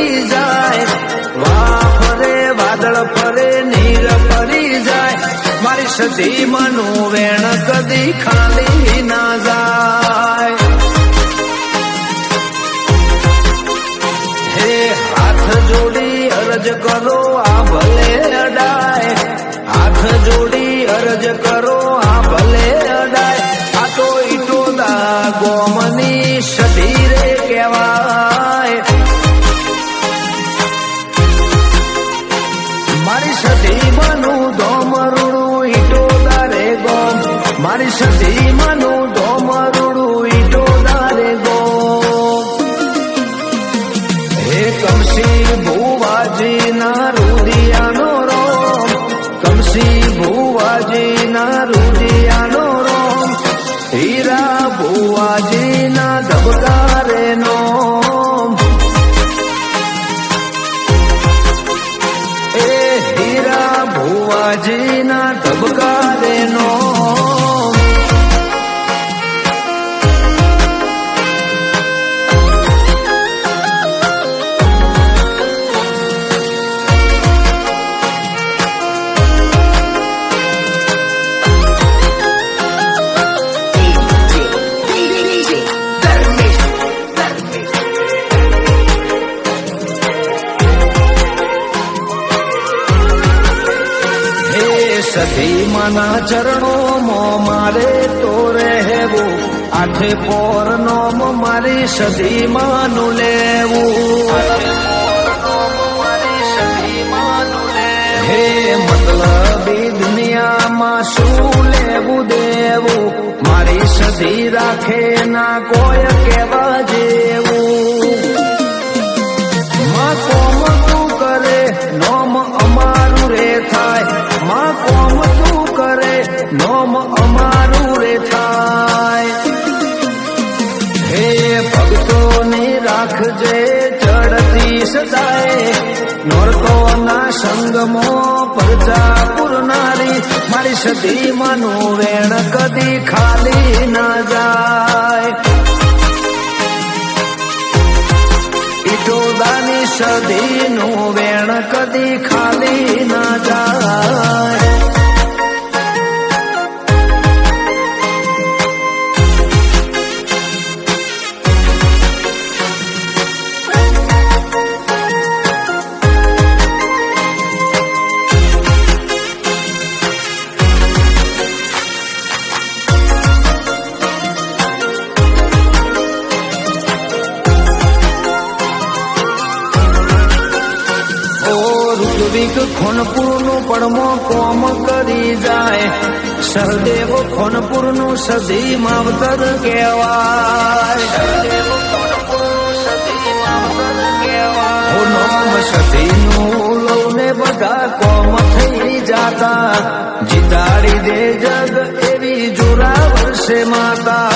ફરી જાય વા ફરે, વાદળ ફરે, નીર ફરી જાય. મારી સતી મનું વેણ કદી ખાલી ના જાય. હે હાથ જોડી અરજ કરો, આ ભલે અડાય. હાથ જોડી અરજ કરો સધી મનું ધોમરુડું ઈટોદા રે ગોમ હે કમસી ભુવાજી ના રુદિયાનો રોમ. કમસી ભુવાજી સતી માના ચરણો મો મારે તો રહેવું. આઠે પોર નોમ મારી સધી માનું લેવું. હે મતલબી દુનિયામાં શું લેવું દેવું? મારી સધી રાખે ના કોઈ કેવા જેવું. નોરતોના સંગમો પ્રજાપુર નારી, મારી સદી મનું વેણ કદી ખાલી ના જાય. ઈટોદાની સદીનું વેણ કદી ખાલી ના જાય. ખોનપુરનું પડમો કોમ કરી જાય. સહદેવ ખોનપુરનું સદી માવતર કહેવાય. સદીનું બધા કોમ થઈ જાતા. જીતાડી દે જગ એવી જોરા વર્ષે માતા.